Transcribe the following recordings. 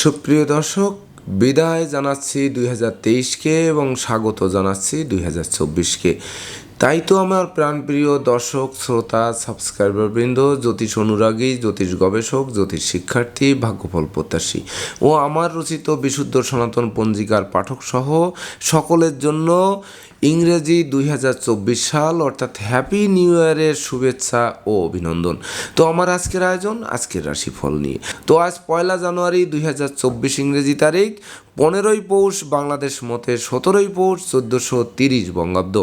সুপ্রিয় দর্শক, বিদায় জানাচ্ছি দুই হাজার তেইশকে এবং স্বাগত জানাচ্ছি দুই হাজার চব্বিশকে। তাই তো আমার প্রাণপ্রিয় দর্শক, শ্রোতা সাবস্ক্রাইবার বৃন্দ জ্যোতিষ অনুরাগী, জ্যোতিষ গবেষক, জ্যোতিষ শিক্ষার্থী, ভাগ্যফল প্রত্যাশী ও আমার রচিত বিশুদ্ধ সনাতন পঞ্জিকার পাঠক সহ সকলের জন্য ইংরেজি দুই হাজার চব্বিশ সাল, অর্থাৎ হ্যাপি নিউ ইয়ারের শুভেচ্ছা ও অভিনন্দন। তো আমার আজকের আয়োজন, আজকের রাশিফল নিয়ে। তো আজ পয়লা জানুয়ারি দুই হাজার চব্বিশ ইংরেজি তারিখ পনেরোই পৌষ বাংলাদেশ মতে সতেরোই পৌষ চোদ্দোশো তিরিশ বঙ্গাব্দ।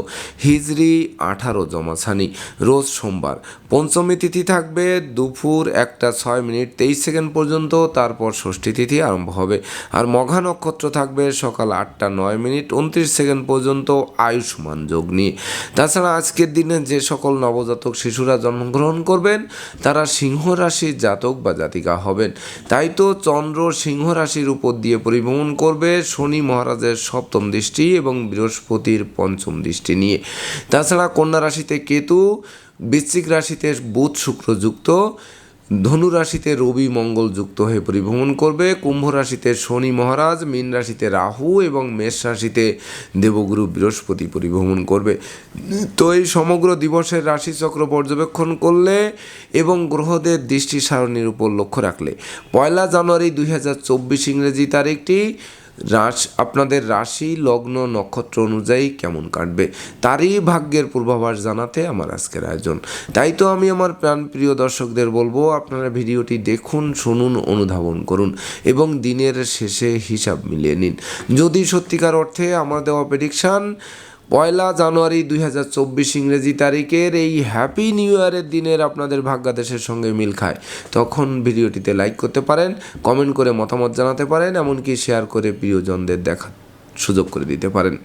হিজরি আঠারো জমাছানি রোজ সোমবার। পঞ্চমী তিথি থাকবে দুপুর একটা ছয় মিনিট তেইশ সেকেন্ড পর্যন্ত, তারপর ষষ্ঠী তিথি আরম্ভ হবে। আর মঘা নক্ষত্র থাকবে সকাল আটটা নয় মিনিট উনত্রিশ সেকেন্ড পর্যন্ত আয়ুষ্মান যোগ নিয়ে। তাছাড়া আজকের দিনে যে সকল নবজাতক শিশুরা জন্মগ্রহণ করবেন, তারা সিংহ রাশির জাতক বা জাতিকা হবেন। তাই তো চন্দ্র সিংহ রাশির উপর দিয়ে পরিভ্রমণ করবে শনি মহারাজের সপ্তম দৃষ্টি এবং বৃহস্পতির পঞ্চম দৃষ্টি নিয়ে। তাছাড়া কন্যা রাশিতে কেতু, বৃশ্চিক রাশিতে বুধ শুক্র যুক্ত। ধনু রাশিতে রবি মঙ্গল যুক্ত হয়ে পরিভ্রমণ করবে। কুম্ভ রাশিতে শনি মহারাজ, মীন রাশিতে রাহু এবং মেষ রাশিতে দেবগুরু বৃহস্পতি পরিভ্রমণ করবে। তো এই সমগ্র দিবসের রাশিচক্র পর্যবেক্ষণ করলে এবং গ্রহদের দৃষ্টি সারণীর উপর লক্ষ্য রাখলে। পয়লা জানুয়ারি দুই হাজার চব্বিশ ইংরেজি তারিখটি রাশ, আপনাদের রাশি, লগ্ন, নক্ষত্র অনুযায়ী কেমন কাটবে, তারই ভাগ্যের পূর্বাভাস জানাতে আমার আজকের আয়োজন। তাই তো আমি আমার প্রাণপ্রিয় দর্শকদের বলব, আপনারা ভিডিওটি দেখুন, শুনুন, অনুধাবন করুন এবং দিনের শেষে হিসাব মিলিয়ে নিন। যদি সত্যিকার অর্থে আমার দেওয়া প্রেডিকশান পয়লা জানুয়ারি দুই হাজার চব্বিশ ইংরেজি তারিখের এই হ্যাপি নিউ ইয়ারের দিনের আপনাদের ভাগ্যাদেশের সঙ্গে মিল খায়। তখন ভিডিওটিতে লাইক করতে পারেন কমেন্ট করে মতামত জানাতে পারেন, এমনকি শেয়ার করে প্রিয়জনদের দেখা সুযোগ করে দিতে পারেন।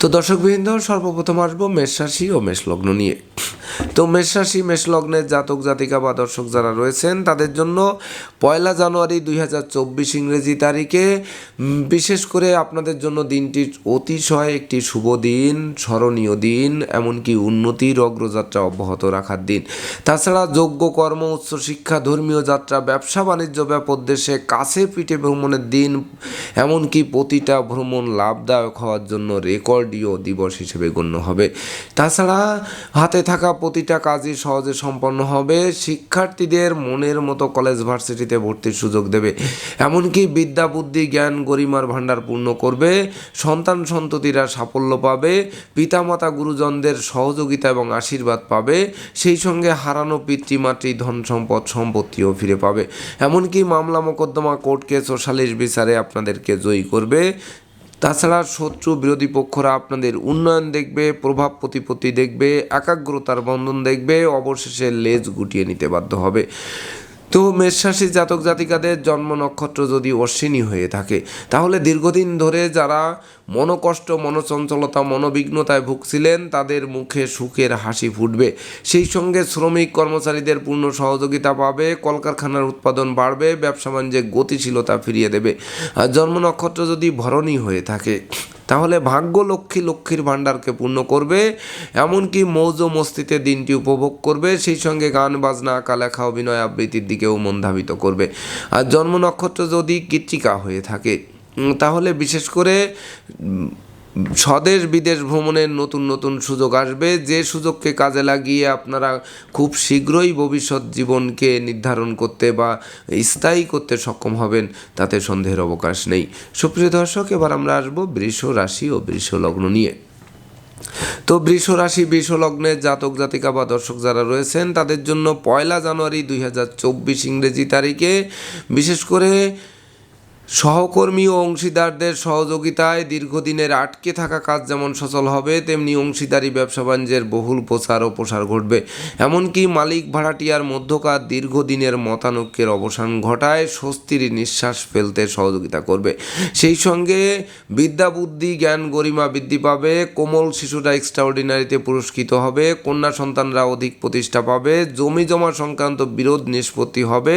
তো দর্শকবৃন্দ, সর্বপ্রথম আসব মেষ রাশি ও মেষ লগ্ন নিয়ে। তো মেষ রাশি মেষ লগ্নের জাতক, জাতিকা বা দর্শক যারা রয়েছেন, তাদের জন্য পয়লা জানুয়ারি দুই হাজার চব্বিশ ইংরেজি তারিখে বিশেষ করে আপনাদের জন্য দিনটি অতিশয় একটি শুভ দিন, স্মরণীয় দিন, এমনকি উন্নতির অগ্রযাত্রা অব্যাহত রাখার দিন। তাছাড়া যোগ্য কর্ম উচ্চশিক্ষা ধর্মীয় যাত্রা, ব্যবসা, বাণিজ্য ব্যাপোদ্দেশ্যে কাছে পিঠে ভ্রমণের দিন, এমনকি প্রতিটা ভ্রমণ লাভদায়ক হওয়ার জন্য রেকর্ডীয় দিবস হিসেবে গণ্য হবে। তাছাড়া হাতে থাকা প্রতিটা কাজই সহজে সম্পন্ন হবে। শিক্ষার্থীদের মনের মতো কলেজ ভার্সিটিতে ভর্তির সুযোগ দেবে। এমনকি বিদ্যা, বুদ্ধি, জ্ঞান গরিমার ভাণ্ডার পূর্ণ করবে। সন্তান সন্ততিরা সাফল্য পাবে। পিতামাতা, গুরুজনদের সহযোগিতা এবং আশীর্বাদ পাবে। সেই সঙ্গে হারানো পিতৃমাতৃ ধন সম্পদ সম্পত্তিও ফিরে পাবে। এমনকি মামলা, মোকদ্দমা, কোর্ট কেস ও সালিশ বিচারে আপনাদেরকে জয়ী করবে। তাছাড়া শত্রু বিরোধী পক্ষরা আপনাদের উন্নয়ন দেখবে, প্রভাব প্রতিপত্তি দেখবে, একাগ্রতার বন্ধন দেখবে, অবশেষে লেজ গুটিয়ে নিতে বাধ্য হবে। তো মেষরাশি জাতক জাতিকাদের জন্ম নক্ষত্র যদি অশ্বিনী হয়ে থাকে, তাহলে দীর্ঘদিন ধরে যারা মনোকষ্ট, মনোচঞ্চলতা, মনোবিঘ্নতায় ভুগছিলেন, তাদের মুখে সুখের হাসি ফুটবে। সেই সঙ্গে শ্রমিক কর্মচারীদের পূর্ণ সহযোগিতা পাবে, কলকারখানার উৎপাদন বাড়বে, ব্যবসা বাণিজ্যে গতিশীলতা ফিরিয়ে দেবে। আর জন্ম নক্ষত্র যদি ভরণী হয়ে থাকে তাহলে ভাগ্য লক্ষ্মী লক্ষ্মীর ভাণ্ডারকে পূর্ণ করবে, এমনকি মৌজ মস্তিতে দিনটি উপভোগ করবে, সেই সঙ্গে গান, বাজনা, আঁকা, লেখা, অভিনয় আবৃত্তির দিকেও মন ধাবিত করবে। আর জন্ম নক্ষত্র যদি কৃত্তিকা হয়ে থাকে তাহলে বিশেষ করে স্বদেশ বিদেশ ভ্রমণের নতুন নতুন সুযোগ আসবে। যে সুযোগকে কাজে লাগিয়ে আপনারা খুব শীঘ্রই ভবিষ্যৎ জীবনকে নির্ধারণ করতে বা স্থায়ী করতে সক্ষম হবেন, তাতে সন্দেহের অবকাশ নেই। সুপ্রিয় দর্শক, এবার আমরা আসব বৃষ রাশি ও বৃষ লগ্ন নিয়ে। তো বৃষ রাশি, বৃষ লগ্নের জাতক, জাতিকা বা দর্শক যারা রয়েছেন, তাদের জন্য পয়লা জানুয়ারি দুই হাজার চব্বিশ ইংরেজি তারিখে বিশেষ করে সহকর্মী ও অংশীদারদের সহযোগিতায় দীর্ঘদিনের আটকে থাকা কাজ যেমন সচল হবে, তেমনি অংশীদারি ব্যবসা বাণিজ্যের বহুল প্রচার ও প্রসার ঘটবে। এমনকি মালিক ভাড়াটিয়ার মধ্যকার দীর্ঘদিনের মতানৈক্যের অবসান ঘটায় স্বস্তির নিঃশ্বাস ফেলতে সহযোগিতা করবে। সেই সঙ্গে বিদ্যা বুদ্ধি, জ্ঞান গরিমা বৃদ্ধি পাবে, কোমল শিশুরা এক্সট্রাঅর্ডিনারিতে পুরস্কৃত হবে, কন্যা সন্তানরা অধিক প্রতিষ্ঠা পাবে, জমি জমা সংক্রান্ত বিরোধ নিষ্পত্তি হবে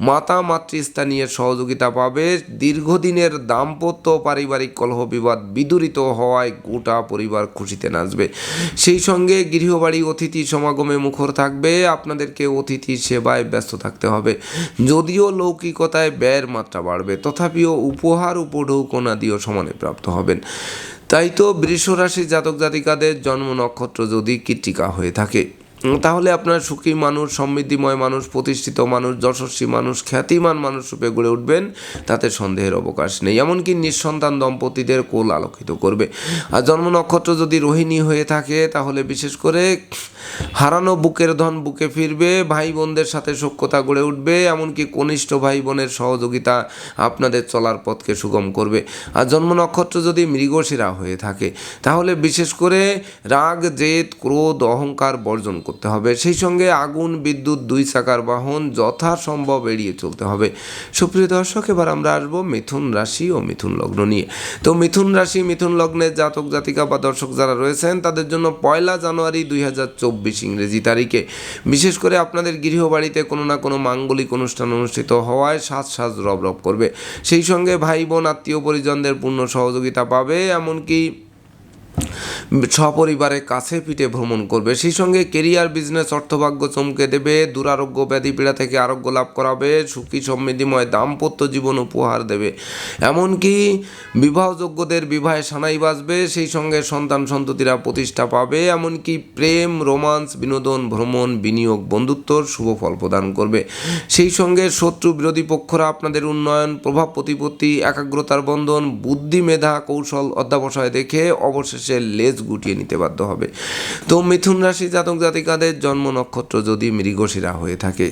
মাতা মাতৃস্থানীয় সহযোগিতা পাবে দীর্ঘদিনের দাম্পত্য পারিবারিক কলহ বিবাদ বিদূরিত হওয়ায় গোটা পরিবার খুশিতে নাচবে। সেই সঙ্গে গৃহবাড়ি অতিথি সমাগমে মুখর থাকবে। আপনাদেরকে অতিথি সেবায় ব্যস্ত থাকতে হবে। যদিও লৌকিকতায় ব্যয়ের মাত্রা বাড়বে, তথাপিও উপহার উপঢৌকনাদিও সমানে প্রাপ্ত হবেন। তাই তো বৃষ রাশি জাতক জাতিকাদের জন্ম নক্ষত্র যদি কৃত্তিকা হয়ে থাকে। তাহলে আপনার সুখী মানুষ, সমৃদ্ধিময় মানুষ, প্রতিষ্ঠিত মানুষ, যশস্বী মানুষ, খ্যাতিমান মানুষ রূপে গড়ে উঠবেন, তাতে সন্দেহের অবকাশ নেই। এমনকি নিঃসন্তান দম্পতিদের কোল আলোকিত করবে। আর জন্ম নক্ষত্র যদি রোহিণী হয়ে থাকে, তাহলে বিশেষ করে হারানো বুকের ধন বুকে ফিরবে ভাই বোনদের সাথে সখ্যতা গড়ে উঠবে, এমনকি কনিষ্ঠ ভাই বোনের সহযোগিতা আপনাদের চলার পথকে সুগম করবে। আর জন্ম নক্ষত্র যদি মৃগশিরা হয়ে থাকে, তাহলে বিশেষ করে রাগ, জেদ, ক্রোধ, অহংকার বর্জন করতে হবে। সেই সঙ্গে আগুন, বিদ্যুৎ, দুই চাকার বাহন যথাসম্ভব এড়িয়ে চলতে হবে। সুপ্রিয় দর্শক, এবার আমরা আসব মিথুন রাশি ও মিথুন লগ্ন নিয়ে। তো মিথুন রাশি, মিথুন লগ্নের জাতক, জাতিকা বা দর্শক যারা রয়েছেন, তাদের জন্য পয়লা জানুয়ারি দুই হাজার চব্বিশ ইংরেজি তারিখে। বিশেষ করে আপনাদের গৃহবাড়িতে কোনো না কোনো মাঙ্গলিক অনুষ্ঠান অনুষ্ঠিত হওয়ায় সাজ সাজ রব রব করবে। সেই সঙ্গে ভাই বোন আত্মীয় পরিজনদের পূর্ণ সহযোগিতা পাবে, এমনকি সপরিবারে কাছে পিঠে ভ্রমণ করবে। সেই সঙ্গে কেরিয়ার, বিজনেস, অর্থভাগ্য চমকে দেবে। দুরারোগ্য ব্যাধি পীড়া থেকে আরোগ্য লাভ করাবে। সুখী সমৃদ্ধিময় দাম্পত্য জীবন উপহার দেবে। এমনকি বিবাহযোগ্যদের বিবাহে সানাই বাজবে। সেই সঙ্গে সন্তান সন্ততিরা প্রতিষ্ঠা পাবে। এমনকি প্রেম, রোমান্স, বিনোদন, ভ্রমণ, বিনিয়োগ, বন্ধুত্বর শুভ ফল প্রদান করবে। সেই সঙ্গে শত্রু বিরোধী পক্ষরা আপনাদের উন্নয়ন, প্রভাব প্রতিপত্তি, একাগ্রতার বন্ধন, বুদ্ধি, মেধা, কৌশল অধ্যাবসায় দেখে অবশেষে লেজ গুটিয়ে নিতে বাধ্য হবে। তো মিথুন রাশি জাতক জাতিকাদের জন্ম নক্ষত্র যদি মৃগশিরা হয়ে থাকে,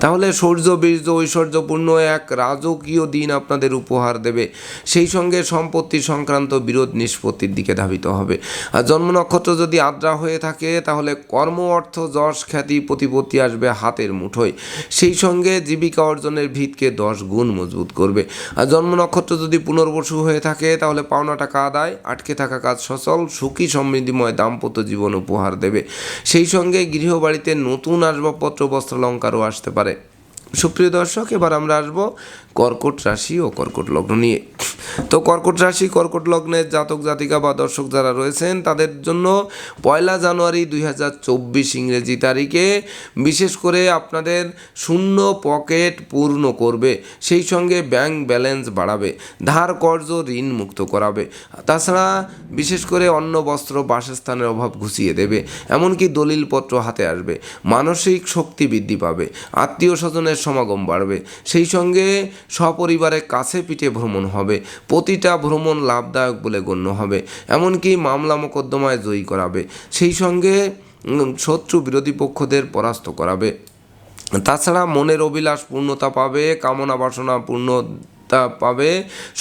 তাহলে সৌর্য, বীর্য, ঐশ্বর্যপূর্ণ এক রাজকীয় দিন আপনাদের উপহার দেবে। সেই সঙ্গে সম্পত্তি সংক্রান্ত বিরোধ নিষ্পত্তির দিকে ধাবিত হবে। আর জন্ম নক্ষত্র যদি আদ্রা হয়ে থাকে, তাহলে কর্ম, অর্থ, যশ, খ্যাতি, প্রতিপত্তি আসবে হাতের মুঠোয়। সেই সঙ্গে জীবিকা অর্জনের ভিতকে দশ গুণ মজবুত করবে। আর জন্ম নক্ষত্র যদি পুনর্বসু হয়ে থাকে, তাহলে পাওনা টাকা আদায়, আটকে থাকা কাজ সচল সুখী সমৃদ্ধিময় দাম্পত্য জীবন উপহার দেবে। সেই সঙ্গে গৃহবাড়িতে নতুন আসবাবপত্র বস্ত্রালঙ্কারও আসতে পারে। সুপ্রিয় দর্শক, এবার আমরা আসব কর্কট রাশি ও কর্কট লগ্ন নিয়ে। তো কর্কট রাশি, কর্কট লগ্নের জাতক, জাতিকা বা দর্শক যারা রয়েছেন, তাদের জন্য পয়লা জানুয়ারি দুই হাজার চব্বিশ ইংরেজি তারিখে বিশেষ করে আপনাদের শূন্য পকেট পূর্ণ করবে, সেই সঙ্গে ব্যাংক ব্যালেন্স বাড়াবে, ধার কর্জ ঋণ মুক্ত করাবে, তাছাড়া বিশেষ করে অন্ন, বস্ত্র, বাসস্থানের অভাব ঘুষিয়ে দেবে, এমনকি দলিলপত্র হাতে আসবে, মানসিক শক্তি বৃদ্ধি পাবে, আত্মীয় স্বজনের সমাগম বাড়বে, সেই সঙ্গে সপরিবারে কাছে পিঠে ভ্রমণ হবে। প্রতিটা ভ্রমণ লাভদায়ক বলে গণ্য হবে। এমনকি মামলা মোকদ্দমায় জয়ী করাবে। সেই সঙ্গে শত্রু বিরোধী পক্ষদের পরাস্ত করাবে। তাছাড়া মনের অভিলাষ পূর্ণতা পাবে, কামনা বাসনা পূর্ণতা পাবে।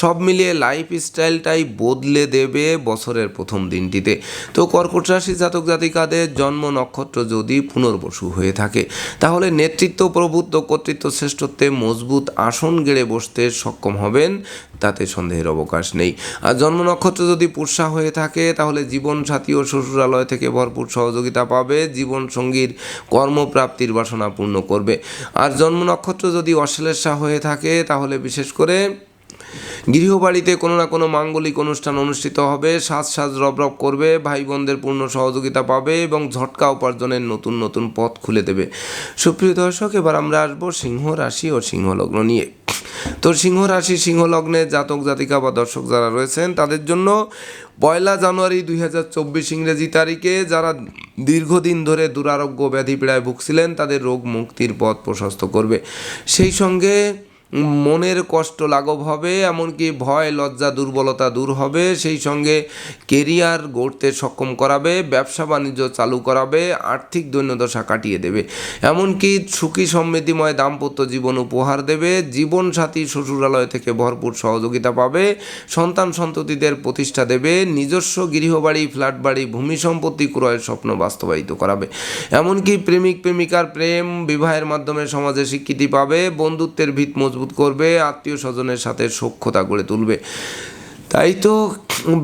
সব মিলিয়ে লাইফ স্টাইলটাই বদলে দেবে বছরের প্রথম দিনটিতে। তো কর্কট রাশি জাতক জাতিকাদের জন্ম নক্ষত্র যদি পুনর্বসু হয়ে থাকে, তাহলে নেতৃত্ব, প্রভুত্ব, কর্তৃত্ব, শ্রেষ্ঠত্বে মজবুত আসন গেড়ে বসতে সক্ষম হবেন, তাতে সন্দেহের অবকাশ নেই। আর জন্ম নক্ষত্র যদি পুষা হয়ে থাকে, তাহলে জীবন সাথী ও শ্বশুরালয় থেকে ভরপুর সহযোগিতা পাবে জীবন সঙ্গীর কর্মপ্রাপ্তির বাসনা পূর্ণ করবে। আর জন্ম নক্ষত্র যদি অশ্লেষা হয়ে থাকে, তাহলে বিশেষ করে গৃহবাড়িতে কোনো না কোনো মাঙ্গলিক অনুষ্ঠান অনুষ্ঠিত হবে, সাজ সাজ রব রব করবে ভাই বোনদের পূর্ণ সহযোগিতা পাবে এবং ঝটকা উপার্জনের নতুন নতুন পথ খুলে দেবে। সুপ্রিয় দর্শক, এবার আমরা আসব সিংহ রাশি ও সিংহ লগ্ন নিয়ে। তো সিংহ রাশি সিংহ লগ্নে জাতক, জাতিকা বা দর্শক যারা রয়েছেন, তাদের জন্য পয়লা জানুয়ারি দুই হাজার চব্বিশ ইংরেজি তারিখে যারা দীর্ঘদিন ধরে দুরারোগ্য ব্যাধি পীড়ায় ভুগছিলেন, তাদের রোগ মুক্তির পথ প্রশস্ত করবে। সেই সঙ্গে মনের কষ্ট লাঘব হবে, এমনকি ভয়, লজ্জা, দুর্বলতা দূর হবে। সেই সঙ্গে কেরিয়ার গড়তে সক্ষম করাবে, ব্যবসা বাণিজ্য চালু করাবে, আর্থিক দৈন্যদশা কাটিয়ে দেবে। এমনকি সুখী সমৃদ্ধিময় দাম্পত্য জীবন উপহার দেবে। জীবন সাথী শ্বশুরালয় থেকে ভরপুর সহযোগিতা পাবে। সন্তান সন্ততিদের প্রতিষ্ঠা দেবে। নিজস্ব গৃহবাড়ি ফ্ল্যাট বাড়ি ভূমি সম্পত্তি ক্রয়ের স্বপ্ন বাস্তবায়িত করাবে। এমনকি প্রেমিক প্রেমিকার প্রেম বিবাহের মাধ্যমে সমাজে স্বীকৃতি পাবে। বন্ধুত্বের ভিত মজবুত করবে আত্মীয় স্বজনের সাথে সখ্যতা গড়ে তুলবে। তাই তো,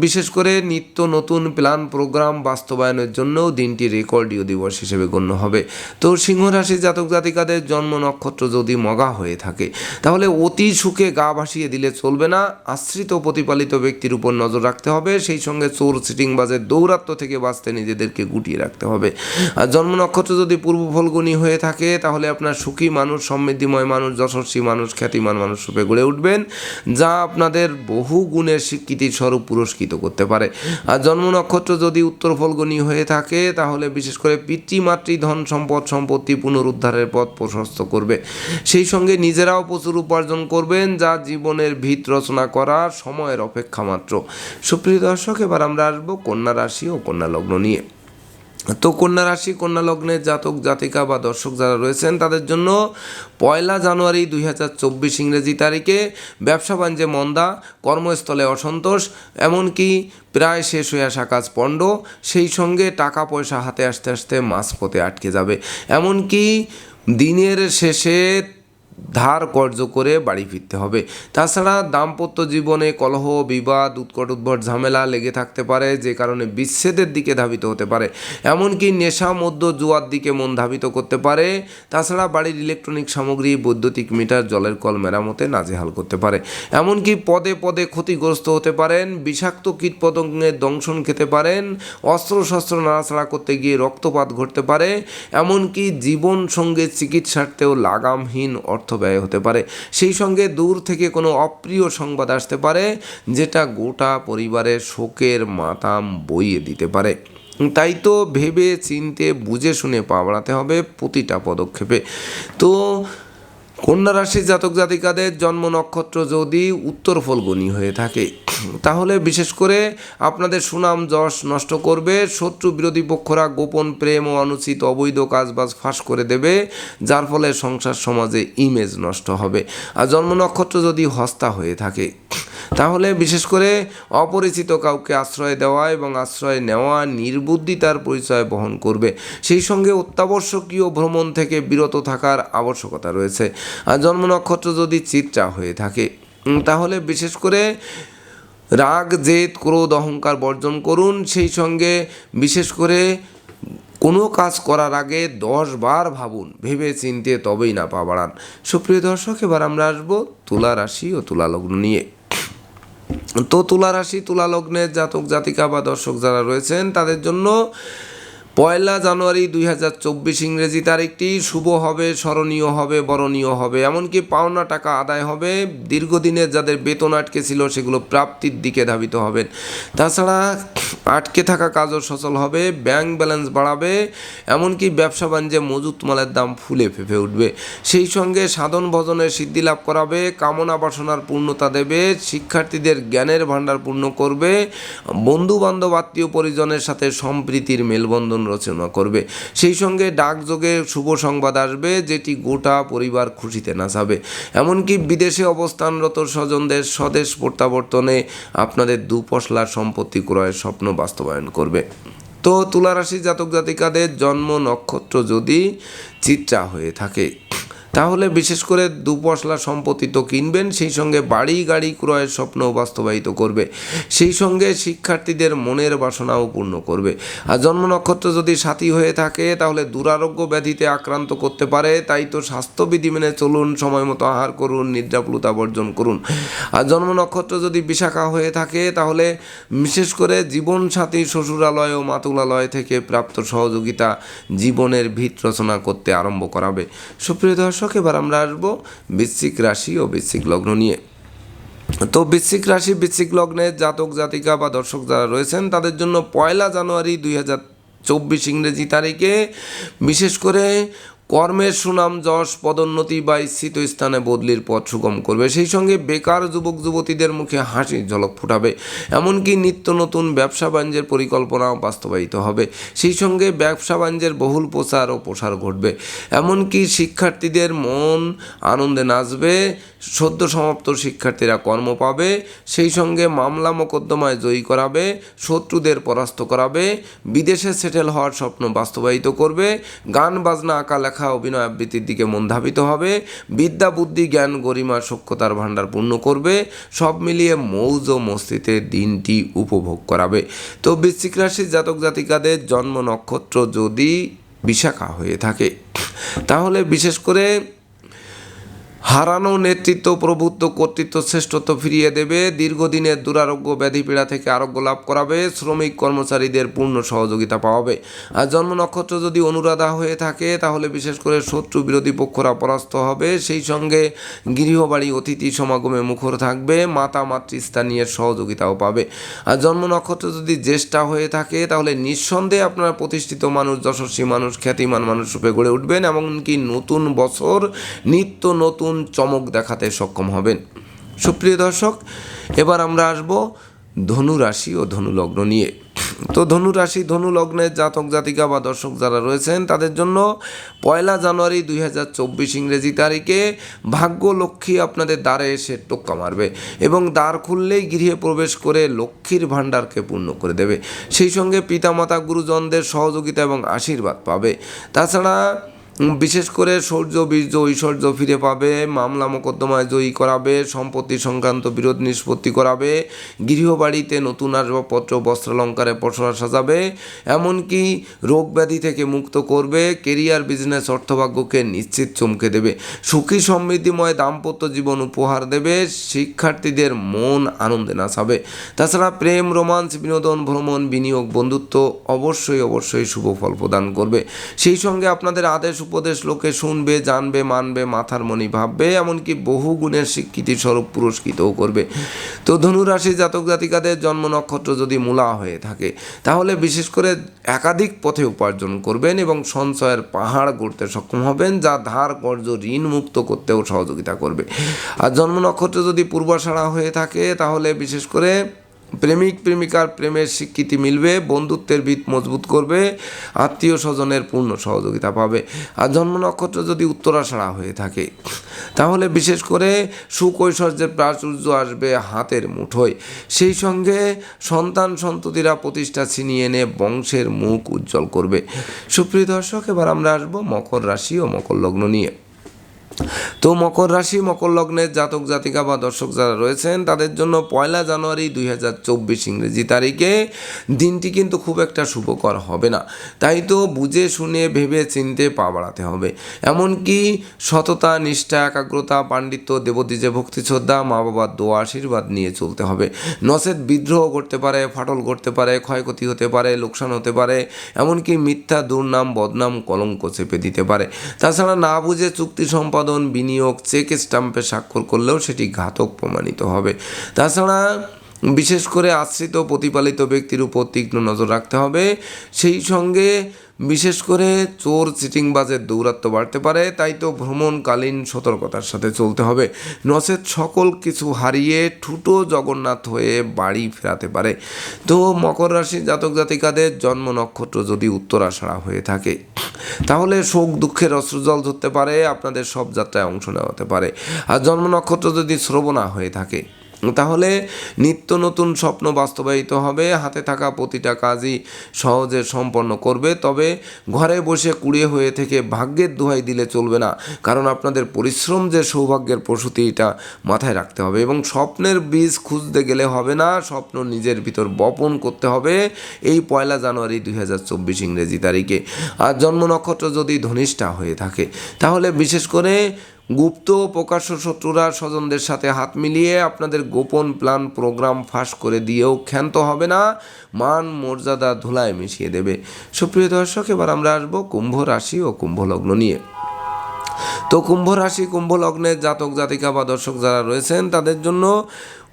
বিশেষ করে নিত্য নতুন প্ল্যান প্রোগ্রাম বাস্তবায়নের জন্যও দিনটি রেকর্ডীয় দিবস হিসেবে গণ্য হবে। তো সিংহ রাশি জাতক জাতিকাদের জন্ম নক্ষত্র যদি মগা হয়ে থাকে, তাহলে অতি সুখে গা ভাসিয়ে দিলে চলবে না। আশ্রিত প্রতিপালিত ব্যক্তির উপর নজর রাখতে হবে। সেই সঙ্গে চোর, সিটিংবাজের দৌরাত্ম থেকে বাঁচতে নিজেদেরকে গুটিয়ে রাখতে হবে। আর জন্ম নক্ষত্র যদি পূর্ব ফলগুনি হয়ে থাকে, তাহলে আপনার সুখী মানুষ, সমৃদ্ধিময় মানুষ, যশস্বী মানুষ, খ্যাতিমান মানুষ রূপে গড়ে উঠবেন, যা আপনাদের বহু গুণের স্বীকৃতির স্বরূপ পুরস্কৃত করতে পারে। আর জন্ম নক্ষত্র যদি উত্তর ফলগণী হয়ে থাকে, তাহলে বিশেষ করে পিতৃমাতৃ ধন সম্পদ সম্পত্তি পুনরুদ্ধারের পথ প্রশস্ত করবে। সেই সঙ্গে নিজেরাও প্রচুর উপার্জন করবেন, যা জীবনের ভিত রচনা করার সময়ের অপেক্ষা মাত্র। সুপ্রিয় দর্শক, এবার আমরা আসব কন্যা রাশি ও কন্যা লগ্ন নিয়ে। তো কন্যা রাশি, কন্যা লগ্নের জাতক, জাতিকা বা দর্শক যারা রয়েছেন, তাদের জন্য পয়লা জানুয়ারি দুই হাজার চব্বিশ ইংরেজি তারিখে ব্যবসা বাণিজ্যে মন্দা, কর্মস্থলে অসন্তোষ, এমনকি প্রায় শেষ হয়ে আসা কাজ পণ্ড, সেই সঙ্গে টাকা পয়সা হাতে আসতে আসতে মাঝপথে আটকে যাবে। এমনকি দিনের শেষে ধার কর্য করে বাড়ি ফিরতে হবে। তাছাড়া দাম্পত্য জীবনে কলহ, বিবাদ, উৎকট উদ্ভট ঝামেলা লেগে থাকতে পারে, যে কারণে বিচ্ছেদের দিকে ধাবিত হতে পারে। এমনকি নেশা মধ্য জুয়ার দিকে মন ধাবিত করতে পারে। তাছাড়া বাড়ির ইলেকট্রনিক সামগ্রী, বৈদ্যুতিক মিটার, জলের কল মেরামতে নাজেহাল করতে পারে। এমনকি পদে পদে ক্ষতিগ্রস্ত হতে পারেন, বিষাক্ত কীটপতঙ্গের দংশন খেতে পারেন, অস্ত্রশস্ত্র নাড়াচাড়া করতে গিয়ে রক্তপাত ঘটতে পারে। এমনকি জীবন সঙ্গে চিকিৎসার্থেও লাগামহীন অর্থ ব্যয় হতে পারে। সেই সঙ্গে দূর থেকে কোনো অপ্রিয় সংবাদ আসতে পারে, যেটা গোটা পরিবারের শোকের মাতাম বইয়ে দিতে পারে। তাই তো ভেবে, চিনতে, বুঝে শুনে পা বাড়াতে হবে প্রতিটা পদক্ষেপে। তো কন্যা রাশির জাতক জাতিকাদের জন্ম নক্ষত্র যদি উত্তর ফলগুনি হয়ে থাকে তাহলে বিশেষ করে আপনাদের সুনাম যশ নষ্ট করবে, শত্রু বিরোধী পক্ষরা গোপন প্রেম ও অনুচিত অবৈধ কাজবাজ ফাঁস করে দেবে, যার ফলে সংসার সমাজে ইমেজ নষ্ট হবে। আর জন্ম নক্ষত্র যদি হস্তা হয়ে থাকে, তাহলে বিশেষ করে অপরিচিত কাউকে আশ্রয় দেওয়া এবং আশ্রয় নেওয়া নির্বুদ্ধিতার পরিচয় বহন করবে। সেই সঙ্গে অত্যাবশ্যকীয় ভ্রমণ থেকে বিরত থাকার আবশ্যকতা রয়েছে। আর জন্ম নক্ষত্র যদি চিত্রা হয়ে থাকে তাহলে বিশেষ করে রাগ, জেদ, ক্রোধ, অহংকার বর্জন করুন। সেই সঙ্গে বিশেষ করে কোনো কাজ করার আগে দশ বার ভাবুন, ভেবে চিনতে তবেই না পা বাড়ান। সুপ্রিয় দর্শক, এবার আমরা আসব তুলা রাশি ও তুলা লগ্ন নিয়ে। তো তুলা রাশি, তুলা লগ্নের জাতক জাতিকা বা দর্শক যারা রয়েছেন, তাদের জন্য পয়লা জানুয়ারি দুই হাজার চব্বিশ ইংরেজি তারিখটি শুভ হবে, স্মরণীয় হবে, বরণীয় হবে। এমনকি পাওনা টাকা আদায় হবে। দীর্ঘদিনের যাদের বেতন আটকে ছিল, সেগুলো প্রাপ্তির দিকে ধাবিত হবেন। তাছাড়া আটকে থাকা কাজও সচল হবে, ব্যাংক ব্যালেন্স বাড়াবে, এমনকি ব্যবসা বাণিজ্যে মজুত মালের দাম ফুলে ফেঁপে উঠবে। সেই সঙ্গে সাধন ভজনের সিদ্ধি লাভ করাবে, কামনা বাসনার পূর্ণতা দেবে, শিক্ষার্থীদের জ্ঞানের ভাণ্ডার পূর্ণ করবে বন্ধু বান্ধব আত্মীয় পরিজনের সাথে সম্প্রীতির মেলবন্ধন রচনা করবে। সেই সঙ্গে ডাকযোগে শুভ সংবাদ আসবে, যেটি গোটা পরিবার খুশিতে নাচাবে। এমনকি বিদেশে অবস্থানরত স্বজনদের স্বদেশ প্রত্যাবর্তনে আপনাদের দুপশলা সম্পত্তি ক্রয়ের স্বপ্ন বাস্তবায়ন করবে। তো তুলারাশি জাতক জাতিকাদের জন্ম নক্ষত্র যদি চিত্রা হয়ে থাকে। তাহলে বিশেষ করে দুপশলা সম্পত্তি তো কিনবেন, সেই সঙ্গে বাড়ি গাড়ি ক্রয়ের স্বপ্ন বাস্তবায়িত করবে, সেই সঙ্গে শিক্ষার্থীদের মনের বাসনাও পূর্ণ করবে। আর জন্ম নক্ষত্র যদি সাথী হয়ে থাকে, তাহলে দুরারোগ্য ব্যাধিতে আক্রান্ত করতে পারে, তাই তো স্বাস্থ্যবিধি মেনে চলুন, সময় মতো আহার করুন, নিদ্রাপ্লুতা বর্জন করুন। আর জন্ম নক্ষত্র যদি বিশাখা হয়ে থাকে, তাহলে বিশেষ করে জীবনসাথী শ্বশুরালয় ও মাতুলালয় থেকে প্রাপ্ত সহযোগিতা জীবনের ভিত রচনা করতে আরম্ভ করাবে। সুপ্রিয় দর্শক এবার আমরা আসব বৃশ্চিক রাশি ও বৃশ্চিক লগ্ন নিয়ে। তো বৃশ্চিক রাশি, বৃশ্চিক লগ্নে জাতক, জাতিকা বা দর্শক যারা রয়েছেন, তাদের জন্য পয়লা জানুয়ারি দুই হাজার চব্বিশ ইংরেজি তারিখে বিশেষ করে কর্মের সুনাম, যশ, পদোন্নতি বা ইচ্ছিত স্থানে বদলির পথ সুগম করবে। সেই সঙ্গে বেকার যুবক, যুবতীদের মুখে হাসির ঝলক ফুটাবে। এমনকি নিত্য নতুন ব্যবসা বাণিজ্যের পরিকল্পনাও বাস্তবায়িত হবে। সেই সঙ্গে ব্যবসা বাণিজ্যের বহুল প্রচার ও প্রসার ঘটবে। এমনকি শিক্ষার্থীদের মন আনন্দে নাচবে। সদ্য সমাপ্ত শিক্ষার্থীরা কর্ম পাবে। সেই সঙ্গে মামলা মোকদ্দমায় জয়ী করাবে। শত্রুদের পরাস্ত করাবে। বিদেশে সেটেল হওয়ার স্বপ্ন বাস্তবায়িত করবে। গান, বাজনা, আঁকা, লেখা লেখা অভিনয় আবৃত্তির দিকে মন ধাবিত হবে। বিদ্যা, বুদ্ধি, জ্ঞান, গরিমা সক্ষতার ভাণ্ডার পূর্ণ করবে। সব মিলিয়ে মৌজ ও মস্তিতে দিনটি উপভোগ করাবে। তো বৃশ্চিক রাশির জাতক জাতিকাদের জন্ম নক্ষত্র যদি বিশাখা হয়ে থাকে, তাহলে বিশেষ করে হারানো নেতৃত্ব প্রভুত্ব কর্তৃত্ব শ্রেষ্ঠত্ব ফিরিয়ে দেবে, দীর্ঘদিনের দুরারোগ্য ব্যাধি পীড়া থেকে আরোগ্য লাভ করাবে, শ্রমিক কর্মচারীদের পূর্ণ সহযোগিতা পাওয়াবে। আর জন্ম নক্ষত্র যদি অনুরাধা হয়ে থাকে, তাহলে বিশেষ করে শত্রু বিরোধী পক্ষরা পরাস্ত হবে। সেই সঙ্গে গৃহবাড়ি অতিথি সমাগমে মুখর থাকবে, মাতা মাতৃস্থানীয় সহযোগিতাও পাবে। আর জন্ম নক্ষত্র যদি জ্যেষ্ঠা হয়ে থাকে, তাহলে নিঃসন্দেহে আপনারা প্রতিষ্ঠিত মানুষ, যশস্বী মানুষ, খ্যাতিমান মানুষ রূপে গড়ে উঠবেন। এমনকি নতুন বছর নিত্য নতুন চমক দেখাতে সক্ষম হবেন। সুপ্রিয় দর্শক, এবার আমরা আসব ধনু রাশি ও ধনু লগ্ন নিয়ে। তো ধনু রাশি ধনু লগ্নের জাতক জাতিকা বা দর্শক যারা রয়েছেন, তাদের জন্য পয়লা জানুয়ারি দুই হাজার চব্বিশ ইংরেজি তারিখে ভাগ্য লক্ষ্মী আপনাদের দ্বারে এসে টোক্কা মারবে এবং দ্বার খুললেই গৃহে প্রবেশ করে লক্ষ্মীর ভাণ্ডারকে পূর্ণ করে দেবে। সেই সঙ্গে পিতামাতা, গুরুজনদের সহযোগিতা এবং আশীর্বাদ পাবে। তাছাড়া বিশেষ করে সৌর্য, বীর্য, ঐশ্বর্য ফিরে পাবে, মামলা মোকদ্দমায় জয়ী করাবে, সম্পত্তি সংক্রান্ত বিরোধ নিষ্পত্তি করাবে, গৃহবাড়িতে নতুন আসবাবপত্র, বস্ত্রালঙ্কারে পসরা সাজাবে, এমনকি রোগ ব্যাধি থেকে মুক্ত করবে, কেরিয়ার বিজনেস অর্থভাগ্যকে নিশ্চিত চমকে দেবে। সুখী সমৃদ্ধিময় দাম্পত্য জীবন উপহার দেবে, শিক্ষার্থীদের মন আনন্দে নাচাবে। তাছাড়া প্রেম, রোমান্স, বিনোদন, ভ্রমণ, বিনিয়োগ, বন্ধুত্ব অবশ্যই অবশ্যই শুভ ফল প্রদান করবে। সেই সঙ্গে আপনাদের আদেশ উপদেশ লোকে শুনবে, জানবে, মানবে, মাথার মনি ভাববে, এমনকি বহু গুণের স্বীকৃতি স্বরূপ পুরস্কৃতও করবে। তো ধনুরাশি জাতক জাতিকাদের জন্ম নক্ষত্র যদি মূলা হয়ে থাকে, তাহলে বিশেষ করে একাধিক পথে উপার্জন করবেন এবং সঞ্চয়ের পাহাড় গড়তে সক্ষম হবেন, যা ধার কর্য ঋণ মুক্ত করতেও সহযোগিতা করবে। আর জন্ম নক্ষত্র যদি পূর্বাষাড়া হয়ে থাকে, তাহলে বিশেষ করে প্রেমিক, প্রেমিকার প্রেমের স্বীকৃতি মিলবে, বন্ধুত্বের ভিত মজবুত করবে, আত্মীয় স্বজনের পূর্ণ সহযোগিতা পাবে। আর জন্ম নক্ষত্র যদি উত্তরাষাড়া হয়ে থাকে, তাহলে বিশেষ করে সুকৈশর্যের প্রাচুর্য আসবে হাতের মুঠোয়। সেই সঙ্গে সন্তান সন্ততিরা প্রতিষ্ঠা ছিনিয়ে এনে বংশের মুখ উজ্জ্বল করবে। সুপ্রিয় দর্শক, এবার আমরা আসব মকর রাশি ও মকর লগ্ন নিয়ে। তো মকর রাশি, মকর লগ্নের জাতক, জাতিকা বা দর্শক যারা রয়েছেন, তাদের জন্য পয়লা জানুয়ারি দুই হাজার চব্বিশ ইংরেজি তারিখে দিনটি কিন্তু খুব একটা শুভকর হবে না। তাই তো বুঝে, শুনে, ভেবে, চিনতে পা বাড়াতে হবে। এমনকি সততা, নিষ্ঠা, একাগ্রতা, পাণ্ডিত্য দেবদ্বীজে ভক্তি শ্রদ্ধা মা বাবার দোয়া, আশীর্বাদ নিয়ে চলতে হবে। নচেত বিদ্রোহ করতে পারে, ফাটল করতে পারে, ক্ষয়ক্ষতি হতে পারে, লোকসান হতে পারে, এমনকি মিথ্যা, দুর্নাম, বদনাম, কলঙ্ক চেপে দিতে পারে। তাছাড়া না বুঝে চুক্তি সম্পাদন বিনিয়োগ, চেক স্টাম্পে স্বাক্ষর করলেও সেটি ঘাতক প্রমাণিত হবে। তাছাড়া বিশেষ করে আশ্রিত প্রতিপালিত ব্যক্তির উপর তীক্ষ্ণ নজর রাখতে হবে। সেই সঙ্গে বিশেষ করে চোর চিটিংবাজের দৌরাত্ম্য বাড়তে পারে, তাই তো ভ্রমণকালীন সতর্কতার সাথে চলতে হবে। নচেত সকল কিছু হারিয়ে ঠুটো জগন্নাথ হয়ে বাড়ি ফেরাতে পারে। তো মকর রাশি জাতক জাতিকাদের জন্ম নক্ষত্র যদি উত্তরাষাড়া হয়ে থাকে, তাহলে শোক, দুঃখের অশ্রুজল ধরতে পারে, আপনাদের সব যাত্রায় অংশ নেওয়া হতে পারে। আর জন্ম নক্ষত্র যদি শ্রবণা হয়ে থাকে তাহলে নিত্য নতুন স্বপ্ন বাস্তবায়িত হবে, হাতে থাকা প্রতিটা কাজই সহজে সম্পন্ন করবে, তবে ঘরে বসে কুড়িয়ে হয়ে থেকে ভাগ্যের দোহাই দিলে চলবে না, কারণ আপনাদের পরিশ্রম যে সৌভাগ্যের প্রসূতি, এটা মাথায় রাখতে হবে এবং স্বপ্নের বীজ খুঁজতে গেলে হবে না, স্বপ্ন নিজের ভিতর বপন করতে হবে, এই পয়লা জানুয়ারি দুই হাজার চব্বিশ ইংরেজি তারিখে। আর জন্ম নক্ষত্র যদি ধনিষ্ঠা হয়ে থাকে, তাহলে বিশেষ করে গুপ্ত প্রকাশ্য শত্রুরা স্বজনদের সাথে হাত মিলিয়ে আপনাদের গোপন প্ল্যান প্রোগ্রাম ফাঁস করে দিয়েও ক্ষান্ত হবে না, মান মর্যাদা ধুলায় মিশিয়ে দেবে। সুপ্রিয় দর্শক, এবার আমরা আসব কুম্ভ রাশি ও কুম্ভ লগ্ন নিয়ে। তো কুম্ভ রাশি, কুম্ভ লগ্নের জাতক জাতিকা বা দর্শক যারা রয়েছেন, তাদের জন্য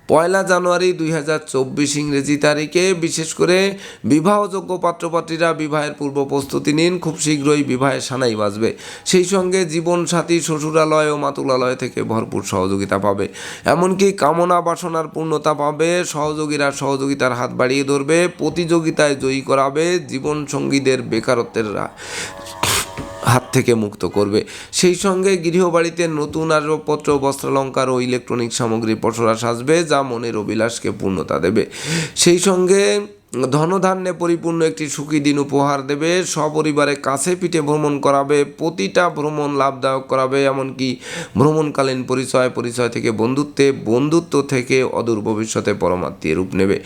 পয়লা জানুয়ারি দুই হাজার চব্বিশ ইংরেজি তারিখে বিশেষ করে বিবাহযোগ্য পাত্রপাত্রীরা বিবাহের পূর্ব প্রস্তুতি নিন, খুব শীঘ্রই বিবাহের সানাই বাজবে। সেই সঙ্গে জীবনসাথী, শ্বশুরালয় ও মাতুলালয় থেকে ভরপুর সহযোগিতা পাবে। এমনকি কামনা বাসনার পূর্ণতা পাবে, সহযোগীরা সহযোগিতার হাত বাড়িয়ে ধরবে, প্রতিযোগিতায় জয়ী করাবে জীবনসঙ্গীদের বেকারত্বের হাত থেকে মুক্ত করবে। সেই সঙ্গে গৃহবাড়িতে নতুন আসবাবপত্র, বস্ত্রালঙ্কার ও ইলেকট্রনিক সামগ্রী পসরা সাজবে, যা মনের অভিলাষকে পূর্ণতা দেবে। সেই সঙ্গে ধনধান্যে পরিপূর্ণ একটি সুখী দিন উপহার দেবে। সপরিবারে কাছে পিঠে ভ্রমণ করাবে, প্রতিটা ভ্রমণ লাভদায়ক করাবে, এমনকি ভ্রমণকালীন পরিচয় পরিচয় থেকে বন্ধুত্বে, বন্ধুত্ব থেকে অদূর ভবিষ্যতে পরমাত্মীয় রূপ নেবে।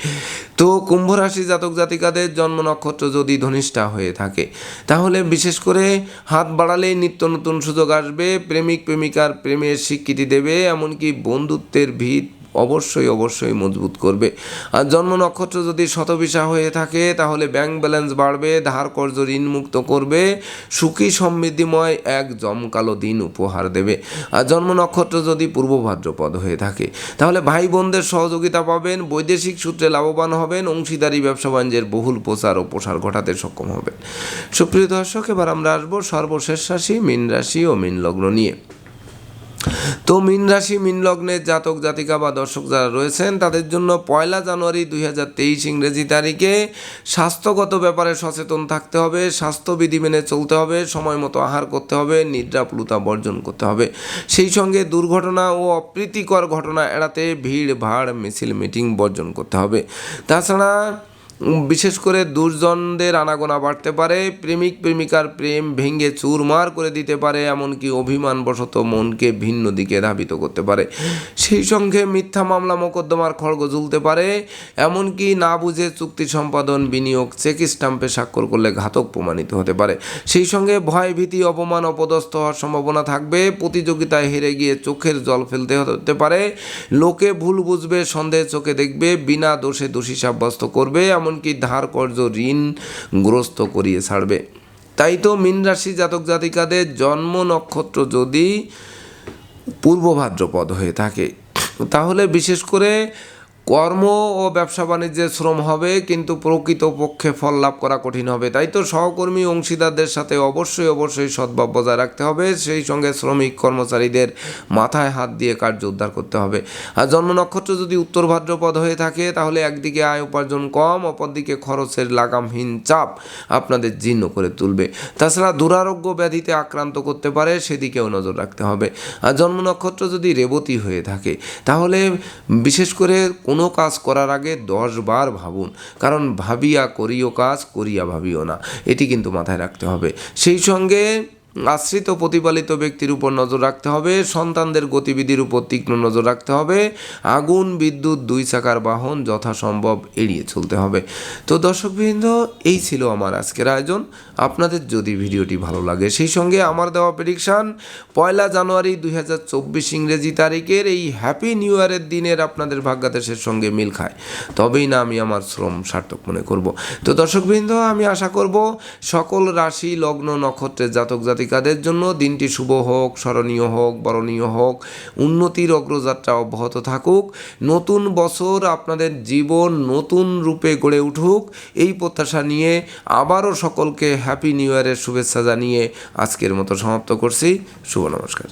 তো কুম্ভ রাশি জাতক জাতিকাদের জন্ম নক্ষত্র যদি ধনিষ্ঠা হয়ে থাকে, তাহলে বিশেষ করে হাত বাড়ালেই নিত্য নতুন সুযোগ আসবে। প্রেমিক, প্রেমিকার প্রেমের স্বীকৃতি দেবে, এমনকি বন্ধুত্বের ভিত অবশ্যই অবশ্যই মজবুত করবে। আর জন্ম নক্ষত্র যদি শতবিশা হয়ে থাকে, তাহলে ব্যাংক ব্যালেন্স বাড়বে, ধার কর্য ঋণ মুক্ত করবে, সুখী সমৃদ্ধিময় এক জমকালো দিন উপহার দেবে। আর জন্ম নক্ষত্র যদি পূর্ব ভাদ্রপদ হয়ে থাকে, তাহলে ভাই বোনদের সহযোগিতা পাবেন, বৈদেশিক সূত্রে লাভবান হবেন, অংশীদারি, ব্যবসা বাণিজ্যের বহুল প্রচার ও প্রসার ঘটাতে সক্ষম হবেন। সুপ্রিয় দর্শক, এবার আমরা আসব সর্বশেষ রাশি, মীন রাশি ও মীন লগ্ন নিয়ে। তো মীন রাশি, মীন লগ্নের জাতক, জাতিকা বা দর্শক যারা রয়েছেন, তাদের জন্য পয়লা জানুয়ারি দুই হাজার তেইশ ইংরেজি তারিখে স্বাস্থ্যগত ব্যাপারে সচেতন থাকতে হবে স্বাস্থ্যবিধি মেনে চলতে হবে, সময় মতো আহার করতে হবে নিদ্রাপ্লুতা বর্জন করতে হবে। সেই সঙ্গে দুর্ঘটনা ও অপ্রীতিকর ঘটনা এড়াতে ভিড়, ভাড়, মিছিল, মিটিং বর্জন করতে হবে। তাছাড়া বিশেষ করে দুর্জনদের আনাগোনা বাড়তে পারে, প্রেমিক প্রেমিকার প্রেম ভেঙে চুরমার করে দিতে পারে, এমনকি অভিমানবশত মনকে ভিন্ন দিকে ধাবিত করতে পারে। সেই সঙ্গে মিথ্যা মামলা মোকদ্দমার খড়গ ঝুলতে পারে, এমনকি না বুঝে চুক্তি সম্পাদন, বিনিয়োগ, চেক স্টাম্পে স্বাক্ষর করলে ঘাতক প্রমাণিত হতে পারে। সেই সঙ্গে ভয়, ভীতি, অপমান, অপদস্থ হওয়ার সম্ভাবনা থাকবে। প্রতিযোগিতায় হেরে গিয়ে চোখের জল ফেলতে হতে পারে। লোকে ভুল বুঝবে, সন্দেহ চোখে দেখবে, বিনা দোষে দোষী সাব্যস্ত করবে এমনকি ধার কর্য ঋণ গ্রস্ত করিয়ে ছাড়বে। তাই তো মীন রাশি জাতক জাতিকাদের জন্ম নক্ষত্র যদি পূর্ব ভাদ্রপদ হয়ে থাকে, তাহলে বিশেষ করে কর্ম ও ব্যবসা বাণিজ্যে শ্রম হবে, কিন্তু প্রকৃত পক্ষে ফল লাভ করা কঠিন হবে। তাই তো সহকর্মী অংশীদারদের সাথে অবশ্যই অবশ্যই সদ্ভাব বজায় রাখতে হবে। সেই সঙ্গে শ্রমিক কর্মচারীদের মাথায় হাত দিয়ে কার্য উদ্ধার করতে হবে। আর জন্ম নক্ষত্র যদি উত্তর ভাদ্রপদ হয়ে থাকে, তাহলে একদিকে আয় উপার্জন কম, অপরদিকে খরচের লাগামহীন চাপ আপনাদের জীর্ণ করে তুলবে। তাছাড়া দুরারোগ্য ব্যাধিতে আক্রান্ত করতে পারে, সেদিকেও নজর রাখতে হবে। আর জন্ম নক্ষত্র যদি রেবতী হয়ে থাকে, তাহলে বিশেষ করে কোনো কাজ করার আগে দশ বার ভাবুন। কারণ ভাবিয়া করিও কাজ, করিয়া ভাবিও না। এটি কিন্তু মাথায় রাখতে হবে। সেই সঙ্গে আশ্রিত প্রতিপালিত ব্যক্তির উপর নজর রাখতে হবে, সন্তানদের গতিবিধির উপর তীক্ষ্ণ নজর রাখতে হবে, আগুন, বিদ্যুৎ, দুই চাকার বাহন যথাসম্ভব এড়িয়ে চলতে হবে। তো দর্শকবৃন্দ, এই ছিল আমার আজকের আয়োজন। আপনাদের যদি ভিডিওটি ভালো লাগে, সেই সঙ্গে আমার দেওয়া প্রেডিকশান পয়লা জানুয়ারি দুই হাজার চব্বিশ ইংরেজি তারিখের এই হ্যাপি নিউ ইয়ারের দিনের আপনাদের ভাগ্যাদেশের সঙ্গে মিল খায়। তবেই না আমি আমার শ্রম সার্থক মনে করব। তো দর্শকবৃন্দ, আমি আশা করব সকল রাশি, লগ্ন, নক্ষত্রের জাতক জাতিকাদের জন্য দিনটি শুভ হোক, স্মরণীয় হোক, বরণীয় হোক, উন্নতির অগ্রযাত্রা অব্যাহত থাকুক। নতুন বছর আপনাদের জীবন নতুন রূপে গড়ে উঠুক। এই প্রত্যাশা নিয়ে আবারও সকলকে হ্যাপি নিউ ইয়ারের শুভেচ্ছা জানিয়ে আজকের মতো সমাপ্ত করছি। শুভ নমস্কার।